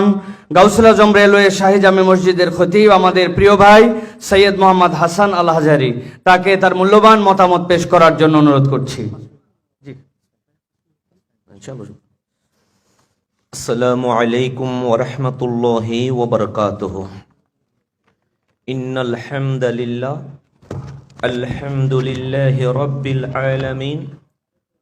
সংগঠন গাউসুল আজম রেলওয়ে শাহিজামে মসজিদের খতিব আমাদের প্রিয় ভাই সৈয়দ মোহাম্মদ হাসান আল হাজারি, তাকে তার মূল্যবান মতামত পেশ করার জন্য অনুরোধ করছি। আসসালামু আলাইকুম ওরহমতুল্লাহি ওবরকাতহ ইন্নাল হামদালিল্লাহ আলহামদুলিল্লাহি রব্বিল আলামিন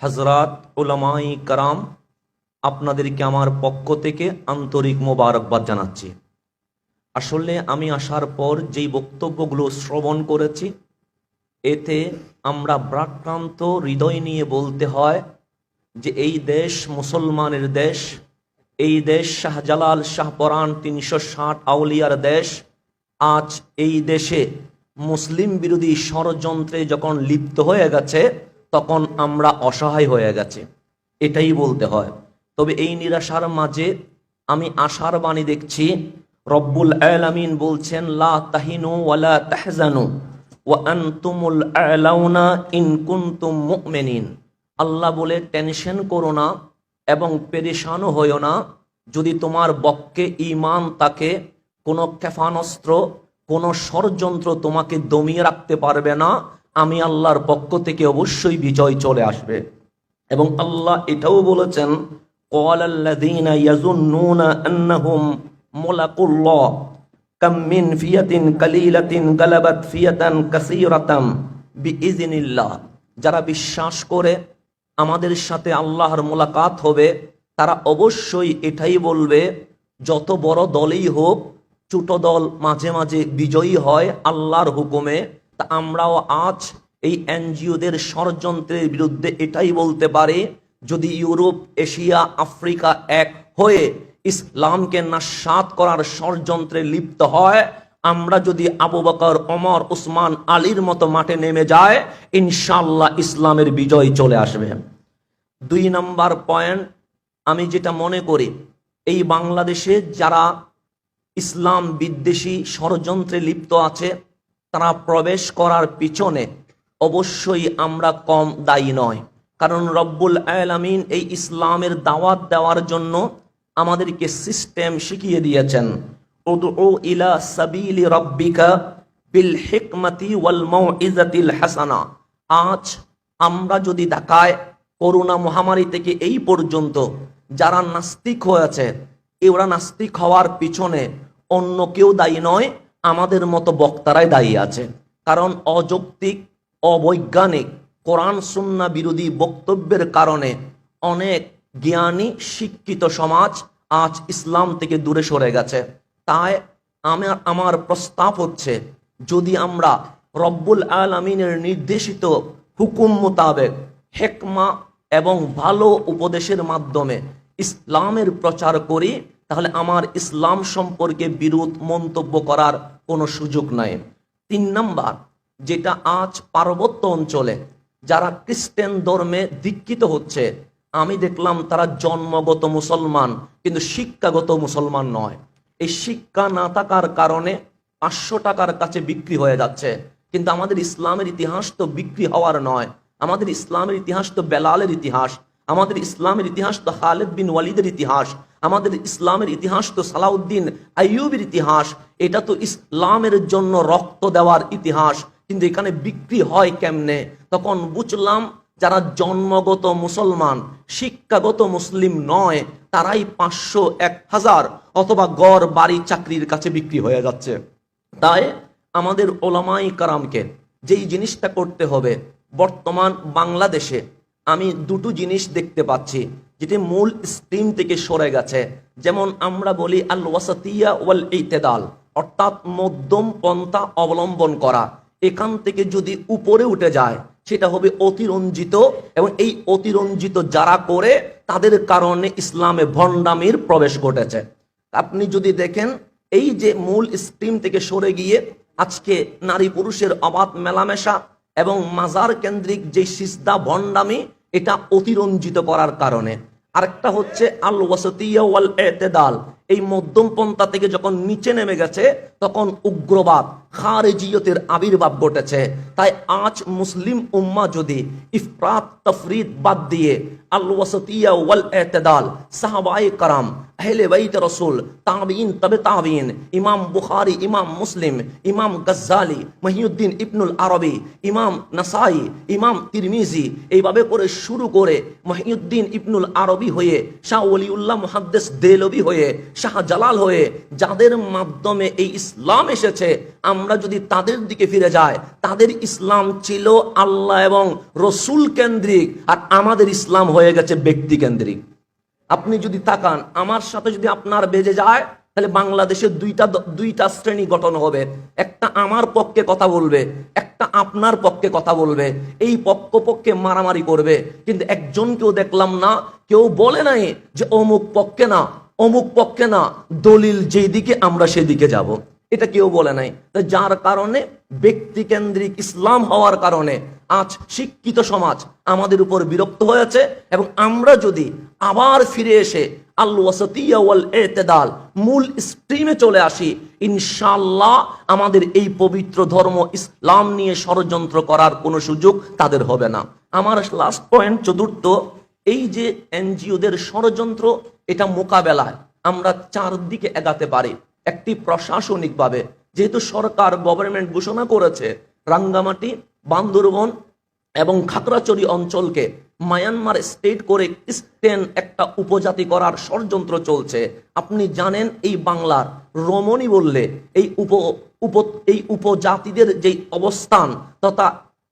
হজরত ওলামাই কারাম, আপনাদেরকে আমার পক্ষ থেকে আন্তরিক মোবারকবাদ জানাচ্ছি। আসলে আমি আসার পর যেই বক্তব্যগুলো শ্রবণ করেছি, এতে আমরা ব্রাক্রান্ত হৃদয় নিয়ে বলতে হয় যে এই দেশ মুসলমানের দেশ, এই দেশ শাহজালাল শাহপরান তিনশো ষাট আউলিয়ার দেশ, আজ এই দেশে মুসলিম বিরোধী ষড়যন্ত্রে যখন লিপ্ত হয়ে গেছে তখন আমরা অসহায় হয়ে গেছে। এটাই বলতে হয়। তবে এই নিরাশার মাঝে আমি আশার বাণী দেখছি, রব্বুল আলামিন বলছেন, লা তাহিনু ওয়ালা তাহজানু ওয়া আনতুমুল আলাউনা ইন কুনতুম মুমিনিন। আল্লাহ বলে, টেনশন করো না এবং পেরেশানও হইও না। যদি তোমার বক্ষে ইমান তাকে কোনো ক্ষেফানস্ত্র কোনো ষড়যন্ত্র তোমাকে দমিয়ে রাখতে পারবে না আমি আল্লাহর পক্ষ থেকে অবশ্যই বিজয় চলে আসবে এবং আল্লাহ এটাও বলেছেন قال الذين يظنون أنهم ملاقو الله كم من فئة قليلة غلبت فئة كثيرة بإذن الله যারা বিশ্বাস করে আমাদের সাথে আল্লাহর মোলাকাত হবে তারা অবশ্যই এটাই বলবে যত বড় দলই হোক ছোট দল মাঝে মাঝে বিজয়ী হয় আল্লাহর হুকুমে তা আমরাও আজ এই এনজিওদের ষড়যন্ত্রের বিরুদ্ধে এটাই বলতে পারি, যদি ইউরোপ, এশিয়া, আফ্রিকা এক হয়ে ইসলামকে নাশাত করার ষড়যন্ত্রে লিপ্ত হয়, আমরা যদি আবু বকর অমর উসমান, আলীর মতো মাঠে নেমে যায় ইনশাল্লাহ ইসলামের বিজয় চলে আসবে। দুই নাম্বার পয়েন্ট, আমি যেটা মনে করি, এই বাংলাদেশে যারা ইসলাম বিদ্বেষী ষড়যন্ত্রে লিপ্ত আছে তারা প্রবেশ করার পিছনে অবশ্যই আমরা কম দায়ী নয়। কারণ রব্বুল আলামিন এই ইসলামের দাওয়াত দেওয়ার জন্য আমাদেরকে সিস্টেম শিখিয়ে দিয়েছেন। উদউ ইলা সাবিলি রব্বিকা বিল হিকমতি ওয়াল মাউইজাতিল হাসানা। আজ আমরা যদি দেখায় করোনা মহামারী থেকে এই পর্যন্ত যারা নাস্তিক হয়েছে, এরা নাস্তিক হওয়ার পিছনে অন্য কেউ দায়ী নয়। আমাদের মতো বক্তারাই দায়ী আছে কারণ অযৌক্তিক, অবৈজ্ঞানিক, কোরআন, সুন্না বিরোধী বক্তব্যের কারণে অনেক জ্ঞানী, শিক্ষিত সমাজ আজ ইসলাম থেকে দূরে সরে গেছে। তাই আমার আমার প্রস্তাব হচ্ছে, যদি আমরা রব্বুল আলমিনের নির্দেশিত হুকুম মোতাবেক হেকমা এবং ভালো উপদেশের মাধ্যমে ইসলামের প্রচার করি তাহলে আমার ইসলাম সম্পর্কে বিরোধ মন্তব্য করার কোনো সুযোগ নাই। তিন নাম্বার, যেটা আজ পার্বত্য অঞ্চলে যারা খ্রিস্টান ধর্মে দীক্ষিত হচ্ছে, আমি দেখলাম তারা জন্মগত মুসলমান, কিন্তু শিক্ষাগত মুসলমান নয়। এই শিক্ষা না থাকার কারণে পাঁচশো টাকার কাছে বিক্রি হয়ে যাচ্ছে। কিন্তু আমাদের ইসলামের ইতিহাস তো বিক্রি হওয়ার নয়। আমাদের ইসলামের ইতিহাস তো বেলালের ইতিহাস। আমাদের ইসলামের ইতিহাস তো খালেদ বিন ওয়ালিদের ইতিহাস। আমাদের ইসলামের ইতিহাস তো সালাউদ্দিন আইয়ুবের ইতিহাস, এটা তো ইসলামের জন্য রক্ত দেওয়ার ইতিহাস। কিন্তু এখানে বিক্রি হয় কেমনে? তখন বুঝলাম যারা জন্মগত মুসলমান, শিক্ষাগত মুসলিম নয়, তারাই পাঁচশো এক হাজার অথবা গড় বাড়ি চাকরির কাছে বিক্রি হয়ে যাচ্ছে। তাই আমাদের ওলামাই কারামকে যেই জিনিসটা করতে হবে, বর্তমান বাংলাদেশে আমি দুটো জিনিস দেখতে পাচ্ছি। যেটি মূল স্ট্রিম থেকে সরে গেছে। যেমন আমরা বলি আল ওয়াসাতিয়া ওয়াল ইতেদাল অর্থাৎ মধ্যম পন্থা অবলম্বন করা। এখান থেকে যদি উপরে উঠে যায়, সেটা হবে অতিরঞ্জিত এবং এই অতিরঞ্জিত যারা করে, তাদের কারণে ইসলামে ভণ্ডামির প্রবেশ ঘটেছে। আপনি যদি দেখেন, এই যে মূল স্ট্রিম থেকে সরে গিয়ে আজকে নারী পুরুষের অবাধ মেলামেশা এবং মাজার কেন্দ্রিক যে সিজদা ভণ্ডামি, এটা অতিরঞ্জিত করার কারণে। আরেকটা হচ্ছে আল ওয়াসতিয়া ওয়াল এতেদাল এই মধ্যম পন্থা থেকে যখন নিচে নেমে গেছে, তখন উগ্রবাদ, খারেজিয়তের আবির্ভাব ঘটেছে। তাই আজ মুসলিম উম্মা যদি ইফরাত, তফরিদ বাদ দিয়ে আল ওয়াসতিয়া ওয়াল এতেদাল সাহাবায়ে কারাম, আহলে বাইত রসুল তাবিন তবে তাবিন ইমাম বুখারি, ইমাম মুসলিম, ইমাম গজ্জালি, মহিউদ্দিন ইবনুল আরবি, ইমাম নাসাই, ইমাম তিরমিজি, এইভাবে করে শুরু করে মহিউদ্দিন ইবনুল আরবি হয়ে, শাহ ওলিউল্লাহ মুহাদ্দেস দেলবি হয়ে শাহ জালাল হয়ে যাদের মাধ্যমে এই ইসলাম এসেছে, আমরা যদি তাদের দিকে ফিরে যাই, তাদের ইসলাম ছিল আল্লাহ এবং রসুল কেন্দ্রিক, আর আমাদের ইসলাম হয়ে গেছে ব্যক্তি কেন্দ্রিক। আপনি যদি তাকান, আমার সাথে যদি আপনার বেজে যায়, তাহলে বাংলাদেশের দুইটা দুইটা শ্রেণি গঠন হবে। একটা আমার পক্ষে কথা বলবে, একটা আপনার পক্ষে কথা বলবে। এই পক্ষ পক্ষে মারামারি করবে। কিন্তু একজনকেও দেখলাম না, কেউ বলে নাই যে অমুক পক্ষে না অমুক পক্ষে না, দলিল যেদিকে আমরা সেদিকে যাব। এটা কেউ বলে নাই। যার কারণে ব্যক্তি কেন্দ্রিক ইসলাম হওয়ার কারণে আজ শিক্ষিত সমাজ আমাদের উপর বিরক্ত হয়েছে এবং আমরা যদি আবার ফিরে এসে আল ওয়াসাতিয়া মূল স্ট্রিমে চলে আসি, ইনশাআল্লাহ আমাদের এই পবিত্র ধর্ম ইসলাম নিয়ে ষড়যন্ত্র করার কোনো সুযোগ তাদের হবে না। আমার লাস্ট পয়েন্ট চতুর্থ, এই যে এনজিওদের ষড়যন্ত্র এটা মোকাবেলায় আমরা চারদিকে এগাতে পারি একটি প্রশাসনিকভাবে। যেহেতু সরকার গভর্নমেন্ট ঘোষণা করেছে, রাঙ্গামাটি, বান্দরবন এবং খাগড়াছড়ি অঞ্চলকে মায়ানমার স্টেট করে স্টেন একটা উপজাতি করার ষড়যন্ত্র চলছে। আপনি জানেন এই বাংলার রমণী বললে এই উপ উপ, এই উপজাতিদের যেই অবস্থান তথা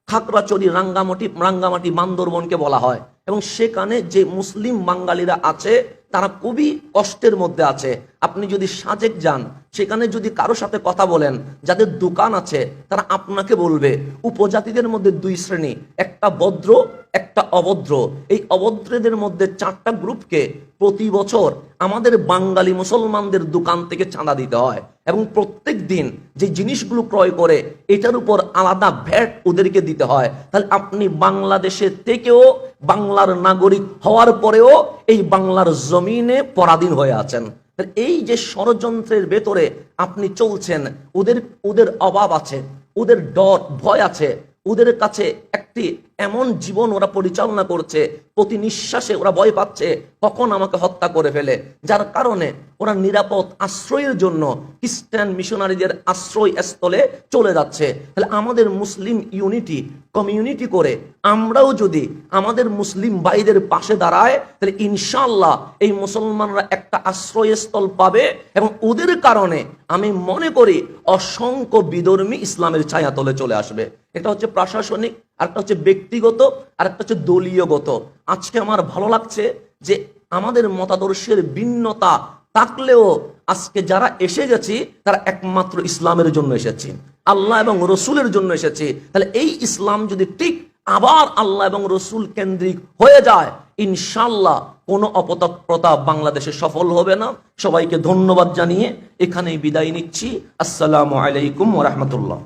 খাগড়াছড়ি, রাঙ্গামাটি রাঙ্গামাটি, বান্দরবনকে বলা হয়। এবং সেখানে যে মুসলিম বাঙালিরা আছে তারা খুবই কষ্টের মধ্যে আছে। আপনি যদি সাজেক যান, সেখানে যদি কারও সাথে কথা বলেন, যাদের দোকান আছে, তারা আপনাকে বলবে, উপজাতিদের মধ্যে দুই শ্রেণি, একটা ভদ্র, একটা অভদ্র। এই অভদ্রদের মধ্যে চারটা গ্রুপকে প্রতি বছর আমাদের বাঙালি মুসলমানদের দোকান থেকে চাঁদা দিতে হয়। এবং প্রত্যেক দিন যে জিনিসগুলো ক্রয় করে, এটার উপর আলাদা ভ্যাট ওদেরকে দিতে হয়। তাহলে আপনি বাংলাদেশের থেকেও বাংলার নাগরিক হওয়ার পরেও এই বাংলার জমিনে পরাধীন হয়ে আছেন। এই যে ষড়যন্ত্রের ভেতরে আপনি চলছেন, ওদের ওদের অভাব আছে, ওদের ডর, ভয় আছে, ওদের কাছে একটি এমন জীবন ওরা পরিচালনা করছে, প্রতি নিঃশ্বাসে ওরা ভয় পাচ্ছে, কখন আমাকে হত্যা করে ফেলে। যার কারণে ওরা নিরাপদ আশ্রয়ের জন্য খ্রিস্টান মিশনারিদের আশ্রয় স্থলে চলে যাচ্ছে। তাহলে আমাদের মুসলিম ইউনিটি, কমিউনিটি করে আমরাও যদি আমাদের মুসলিম ভাইদের পাশে দাঁড়ায়, তাহলে ইনশাল্লাহ এই মুসলমানরা একটা আশ্রয়স্থল পাবে এবং ওদের কারণে আমি মনে করি অসংখ্য বিধর্মী ইসলামের ছায়াতলে চলে আসবে। এটা হচ্ছে প্রশাসনিক আরেকটা হচ্ছে ব্যক্তিগত, আরেকটা হচ্ছে দলীয়গত। আজকে আমার ভালো লাগছে যে আমাদের মতাদর্শের ভিন্নতা থাকলেও আজকে যারা এসে গেছি, তারা একমাত্র ইসলামের জন্য এসেছি। আল্লাহ এবং রসুলের জন্য এসেছি। তাহলে এই ইসলাম যদি ঠিক আবার আল্লাহ এবং রসুল কেন্দ্রিক হয়ে যায় ইনশাল্লাহ কোনো অপতৎপ্রতা বাংলাদেশে সফল হবে না। সবাইকে ধন্যবাদ জানিয়ে এখানেই বিদায় নিচ্ছি। আসসালামু আলাইকুম ওরহমতুল্লাহ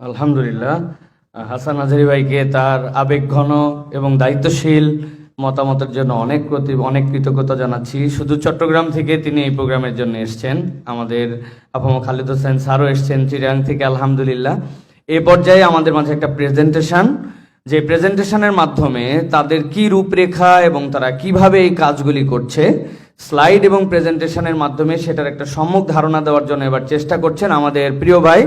আলহামদুলিল্লাহ। হাসান আজহারি ভাইকে তার আবেগ ঘন এবং দায়িত্বশীল মতামতের জন্য অনেক প্রতি, অনেক কৃতজ্ঞতা জানাচ্ছি। শুধু চট্টগ্রাম থেকে তিনি এই প্রোগ্রামের জন্য এসছেন। আমাদের আপামা খালিদ হোসেন স্যারও এসছেন চিরাং থেকে, আলহামদুলিল্লাহ। এ পর্যায়ে আমাদের মাঝে একটা প্রেজেন্টেশন যে প্রেজেন্টেশনের মাধ্যমে তাদের কি রূপরেখা এবং তারা কীভাবে এই কাজগুলি করছে স্লাইড এবং প্রেজেন্টেশনের মাধ্যমে সেটার একটা সম্মুখ ধারণা দেওয়ার জন্য এবার চেষ্টা করছেন আমাদের প্রিয় ভাই